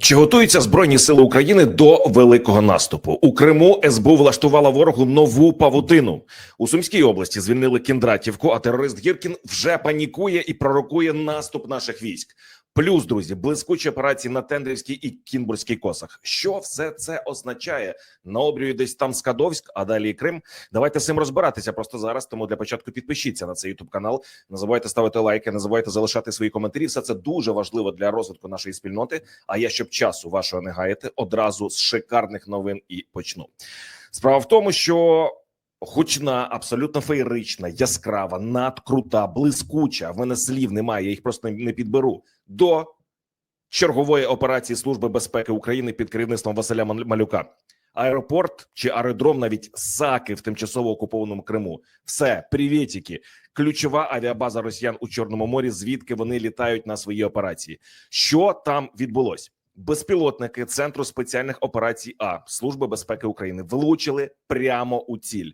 Чи готуються збройні сили України до великого наступу у Криму? СБУ влаштувала ворогу нову павутину у Сумській області. Звільнили Кіндратівку, а терорист Гіркін вже панікує і пророкує наступ наших військ. Плюс, друзі, блискучі операції на Тендрівській і Кінбурзькій косах. Що все це означає? На обрію десь там Скадовськ, а далі Крим. Давайте з цим розбиратися просто зараз. Тому для початку підпишіться на цей ютуб канал. Не забувайте ставити лайки, не забувайте залишати свої коментарі. Все це дуже важливо для розвитку нашої спільноти. А я щоб часу вашого не гаяти, одразу з шикарних новин і почну. Справа в тому, що гучна, абсолютно феєрична, яскрава, надкрута, блискуча. В мене слів немає, я їх просто не підберу. До чергової операції Служби безпеки України під керівництвом Василя Малюка. Аеропорт чи аеродром навіть Саки в тимчасово окупованому Криму. Все, привітики. Ключова авіабаза Росіян у Чорному морі, звідки вони літають на свої операції. Що там відбулось? Безпілотники Центру спеціальних операцій А Служби безпеки України влучили прямо у ціль.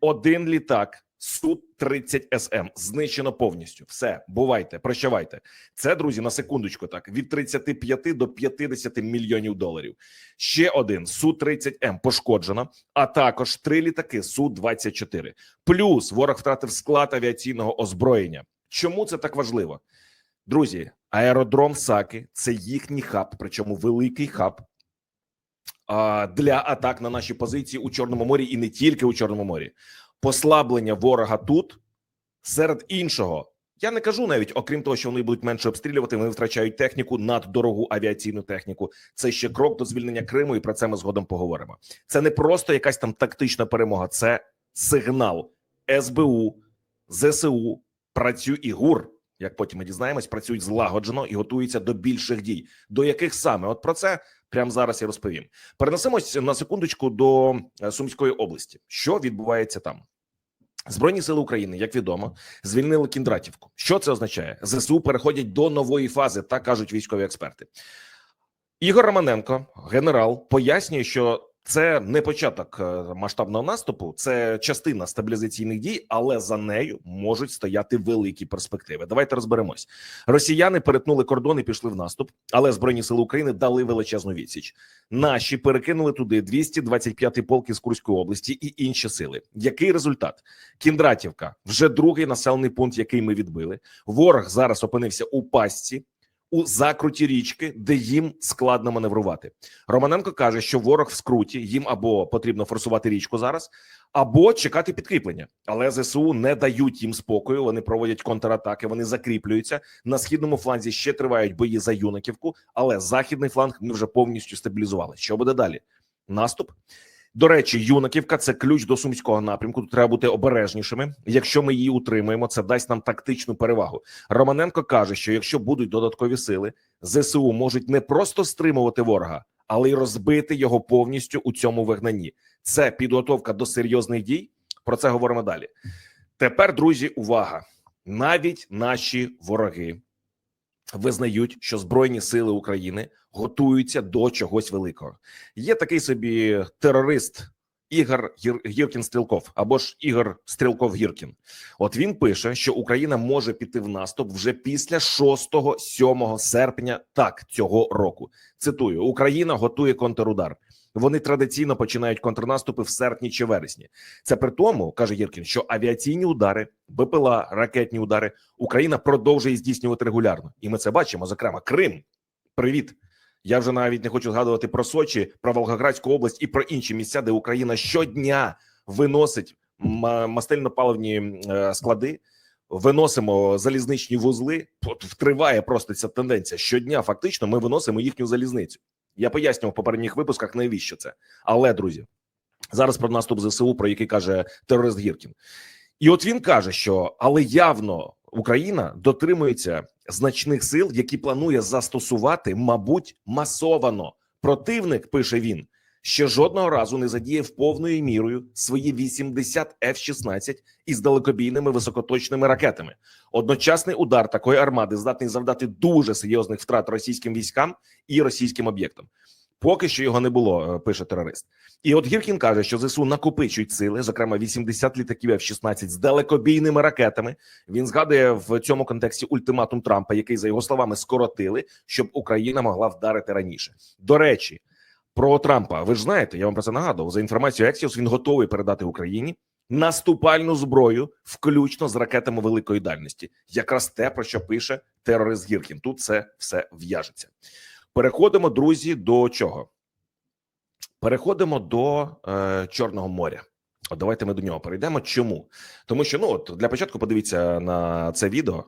Один літак су 30 СМ знищено повністю. Все, бувайте, прощавайте. Це друзі на секундочку. Так від 35 до 50 мільйонів доларів. Ще один су 30 М пошкоджено, а також три літаки су 24 Плюс ворог втратив склад авіаційного озброєння. Чому це так важливо? Друзі, аеродром Саки це їхній хаб, причому великий хаб для атак на наші позиції у Чорному морі і не тільки у Чорному морі. Послаблення ворога тут серед іншого. Я не кажу навіть, окрім того, що вони будуть менше обстрілювати, вони втрачають техніку наддорогу авіаційну техніку. Це ще крок до звільнення Криму, і про це ми згодом поговоримо. Це не просто якась там тактична перемога, це сигнал СБУ, ЗСУ, працює і ГУР. Як потім ми дізнаємось, працюють злагоджено і готуються до більших дій. До яких саме? От про це прямо зараз я розповім. Перенесемось на секундочку до е, Сумської області. Що відбувається там? Збройні сили України, як відомо, звільнили Кіндратівку. Що це означає? ЗСУ переходять до нової фази, так кажуть військові експерти. Ігор Романенко, генерал, пояснює, що це не початок е, масштабного наступу, це частина стабілізаційних дій, але за нею можуть стояти великі перспективи. Давайте розберемось. Росіяни перетнули кордон і пішли в наступ, але збройні сили України дали величезну відсіч. Наші перекинули туди 225-й полк із Курської області і інші сили. Який результат? Кіндратівка вже другий населений пункт, який ми відбили. Ворог зараз опинився у пастці. У закруті річки, де їм складно маневрувати, Романенко каже, що ворог в скруті їм або потрібно форсувати річку зараз, або чекати підкріплення. Але ЗСУ не дають їм спокою. Вони проводять контратаки, вони закріплюються на східному фланзі. Ще тривають бої за юнаківку, але західний фланг ми вже повністю стабілізували. Що буде далі? Наступ. До речі, юнаківка це ключ до сумського напрямку. Тут треба бути обережнішими. Якщо ми її утримуємо, це дасть нам тактичну перевагу. Романенко каже, що якщо будуть додаткові сили, ЗСУ можуть не просто стримувати ворога, але й розбити його повністю у цьому вигнанні. Це підготовка до серйозних дій. Про це говоримо далі. Тепер, друзі, увага! Навіть наші вороги визнають, що збройні сили України готуються до чогось великого. Є такий собі терорист Ігор Гіркін Стрілков або ж Ігор Стрілков Гіркін. От він пише, що Україна може піти в наступ вже після 6-7 серпня, так цього року. Цитую: Україна готує контрудар. Вони традиційно починають контрнаступи в серпні чи вересні. Це при тому, каже Гіркін, що авіаційні удари, БПЛА, ракетні удари Україна продовжує здійснювати регулярно, і ми це бачимо. Зокрема, Крим. Привіт. Я вже навіть не хочу згадувати про Сочі, про Волгоградську область і про інші місця, де Україна щодня виносить мастильно-паливні е, склади. Виносимо залізничні вузли. От Втриває просто ця тенденція. Щодня фактично ми виносимо їхню залізницю. Я пояснював в попередніх випусках, навіщо це. Але друзі, зараз про наступ ЗСУ, про який каже терорист Гіркін. І от він каже, що але явно Україна дотримується значних сил, які планує застосувати, мабуть, масовано. Противник пише він. Ще жодного разу не задіяв повною мірою свої 80 F-16 із далекобійними високоточними ракетами. Одночасний удар такої армади здатний завдати дуже серйозних втрат російським військам і російським об'єктам. Поки що його не було, е, пише терорист. І от Гіркін каже, що ЗСУ накопичують сили, зокрема 80 літаків F-16 з далекобійними ракетами. Він згадує в цьому контексті ультиматум Трампа, який за його словами скоротили, щоб Україна могла вдарити раніше. До речі, про Трампа. Ви ж знаєте, я вам про це нагадував. За інформацією Ексіус, він готовий передати Україні наступальну зброю, включно з ракетами великої дальності. Якраз те, про що пише терорист Гіркін. Тут це все в'яжеться. Переходимо, друзі, до чого? Переходимо до е, Чорного моря. От давайте ми до нього перейдемо. Чому? Тому що ну от для початку подивіться на це відео.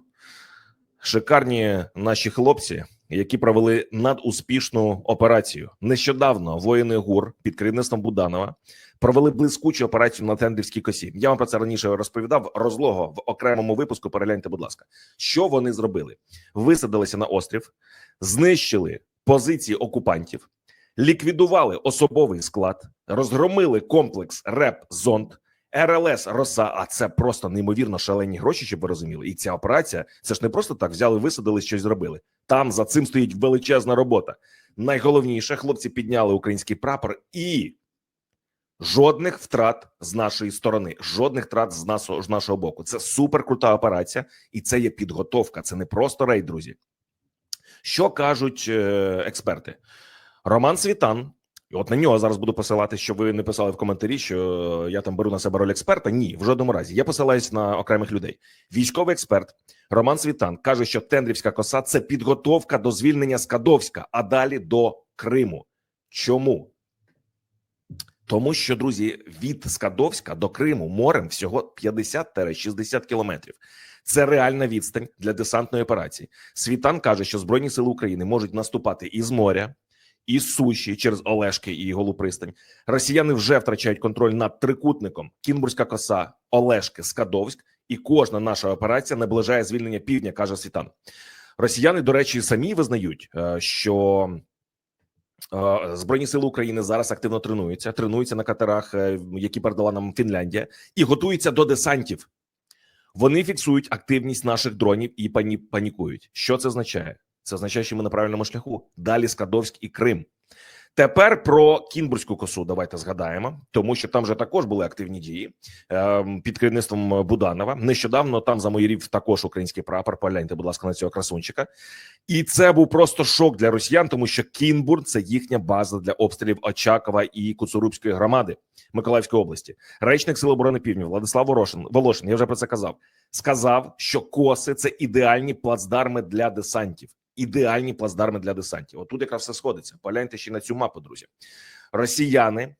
Шикарні наші хлопці, які провели надуспішну операцію. Нещодавно воїни ГУР під керівництвом Буданова провели блискучу операцію на Тендрівській косі. Я вам про це раніше розповідав. Розлого в окремому випуску. Перегляньте, будь ласка, що вони зробили? Висадилися на острів, знищили позиції окупантів, ліквідували особовий склад, розгромили комплекс РЕП Зонд. РЛС Роса, а це просто неймовірно шалені гроші, щоб ви розуміли. І ця операція це ж не просто так взяли, висадили, щось зробили. Там за цим стоїть величезна робота. Найголовніше, хлопці підняли український прапор і жодних втрат з нашої сторони, жодних втрат з нашого, з нашого боку. Це супер крута операція, і це є підготовка. Це не просто рейд, друзі. Що кажуть е, експерти? Роман Світан. І от на нього зараз буду посилати, щоб ви не писали в коментарі, що я там беру на себе роль експерта. Ні, в жодному разі. Я посилаюсь на окремих людей. Військовий експерт Роман Світан каже, що Тендрівська коса це підготовка до звільнення Скадовська, а далі до Криму. Чому? Тому що, друзі, від Скадовська до Криму морем всього 50-60 кілометрів. Це реальна відстань для десантної операції. Світан каже, що Збройні сили України можуть наступати із моря, із суші через Олешки і Голупристань. Росіяни вже втрачають контроль над трикутником Кінбурзька коса, Олешки, Скадовськ, і кожна наша операція наближає звільнення півдня, каже Світан. Росіяни, до речі, самі визнають, е, що е, Збройні сили України зараз активно тренуються, тренуються на катерах, е, які передала нам Фінляндія, і готуються до десантів. Вони фіксують активність наших дронів і пані панікують. Що це означає? Це означає, що ми на правильному шляху. Далі Скадовськ і Крим. Тепер про Кінбурзьку косу давайте згадаємо, тому що там вже також були активні дії е, під керівництвом Буданова. Нещодавно там за моїрів також український прапор. Погляньте, будь ласка, на цього красунчика. І це був просто шок для росіян, тому що Кінбург – це їхня база для обстрілів Очакова і Куцурубської громади Миколаївської області. Речник Сил оборони Півдня Владислав Ворошин Волошин. Я вже про це казав. Сказав, що коси це ідеальні плацдарми для десантів. Ідеальні плацдарми для десантів. Отут якраз все сходиться. Погляньте ще на цю мапу, друзі. Росіяни,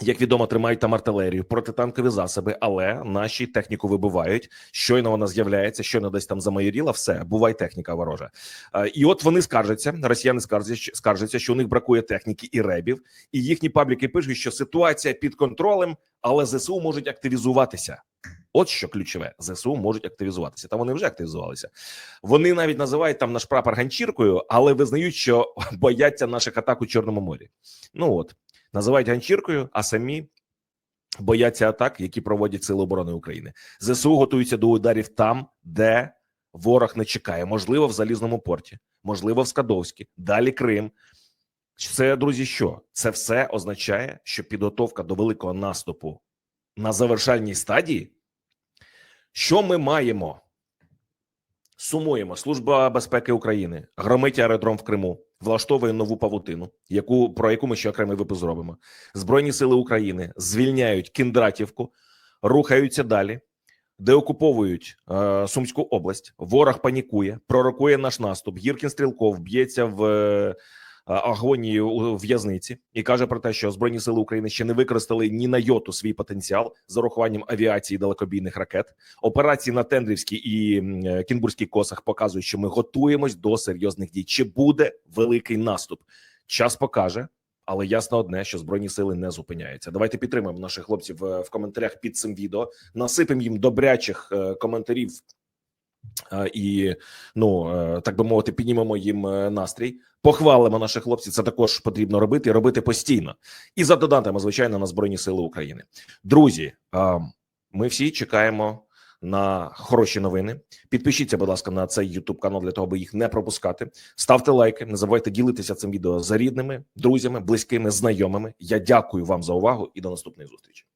як відомо, тримають там артилерію, протитанкові засоби, але наші техніку вибивають. Щойно вона з'являється, щойно десь там замайоріла, все буває техніка ворожа. Е, І от вони скаржаться. Росіяни скаржаться, скаржаться, що у них бракує техніки і ребів, і їхні пабліки пишуть, що ситуація під контролем, але ЗСУ можуть активізуватися. От що ключове, ЗСУ можуть активізуватися. Та вони вже активізувалися. Вони навіть називають там наш прапор ганчіркою, але визнають, що бояться наших атак у Чорному морі. Ну от називають ганчіркою, а самі бояться атак, які проводять Сили оборони України. ЗСУ готуються до ударів там, де ворог не чекає. Можливо, в залізному порті, можливо, в Скадовській, далі Крим. Це друзі, що це все означає, що підготовка до великого наступу на завершальній стадії. Що ми маємо? Сумуємо. Служба безпеки України громить аеродром в Криму, влаштовує нову павутину, яку про яку ми ще окремий випуск зробимо. Збройні сили України звільняють Кіндратівку, рухаються далі, деокуповують е, Сумську область. Ворог панікує, пророкує наш наступ. Гіркін Стрілков б'ється в е, агонії у в'язниці і каже про те, що збройні сили України ще не використали ні на йоту свій потенціал з урахуванням авіації далекобійних ракет. Операції на Тендрівській і е, Кінбурзькій косах показують, що ми готуємось до серйозних дій. Чи буде великий наступ? Час покаже. Але ясно одне, що збройні сили не зупиняються. Давайте підтримаємо наших хлопців е, в коментарях під цим відео. Насипемо їм добрячих е, коментарів е, і ну е, так би мовити, піднімемо їм е, настрій. Похвалимо наших хлопців. Це також потрібно робити і робити постійно. І за донатами, звичайно, на збройні сили України. Друзі, ми всі чекаємо на хороші новини. Підпишіться, будь ласка, на цей YouTube канал для того, аби їх не пропускати. Ставте лайки, не забувайте ділитися цим відео за рідними, друзями, близькими, знайомими. Я дякую вам за увагу і до наступної зустрічі.